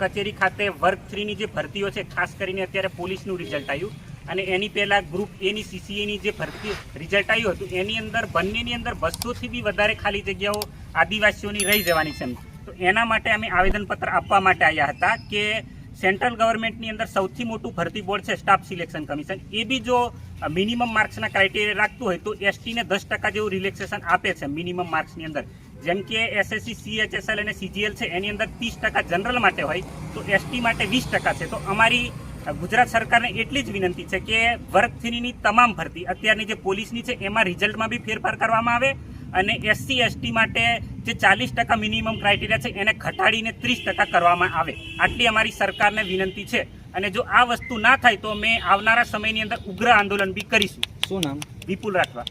કચેરી ખાતે વર્ગ થ્રીની જે ભરતીઓ છે, ખાસ કરીને અત્યારે પોલીસનું રિઝલ્ટ આવ્યું. અને એની પહેલાં ગ્રુપ એની સીસીએની જે ભરતી રિઝલ્ટ આવ્યું હતું, એની અંદર બંનેની અંદર બસોથી બી વધારે ખાલી જગ્યાઓ આદિવાસીઓની રહી જવાની છે તો એના માટે અમે આવેદનપત્ર આપવા માટે આવ્યા હતા કે સેન્ટ્રલ ગવર્મેન્ટની અંદર સૌથી મોટું ભરતી બોર્ડ છે, સ્ટાફ સિલેક્શન કમિશન. એ બી જો મિનિમમ માર્ક્સના ક્રાઇટેરિયા રાખતું હોય તો એસટીને દસ ટકા જેવું રિલેક્સેશન આપે છે મિનિમમ માર્ક્સની અંદર. જેમ કે એસએસસી સીએચએસએલ અને સીજીએલ છે એની અંદર ત્રીસ ટકા જનરલ માટે હોય તો એસટી માટે વીસ ટકા છે. તો અમારી ગુજરાત સરકારને એટલી જ વિનંતી છે કે વર્ગ થ્રીની તમામ ભરતી અત્યારની જે પોલીસની છે એમાં રિઝલ્ટમાં બી ફેરફાર કરવામાં આવે અને એસસી એસટી માટે જે ચાલીસ ટકા મિનિમમ ક્રાઇટેરિયા છે એને ઘટાડીને ત્રીસ ટકા કરવામાં આવે. આટલી અમારી સરકારને વિનંતી છે. અને જો આ વસ્તુ ના થાય તો અમે આવનારા સમયની અંદર ઉગ્ર આંદોલન બી કરીશું. શું નામ? વિપુલ રાઠવા.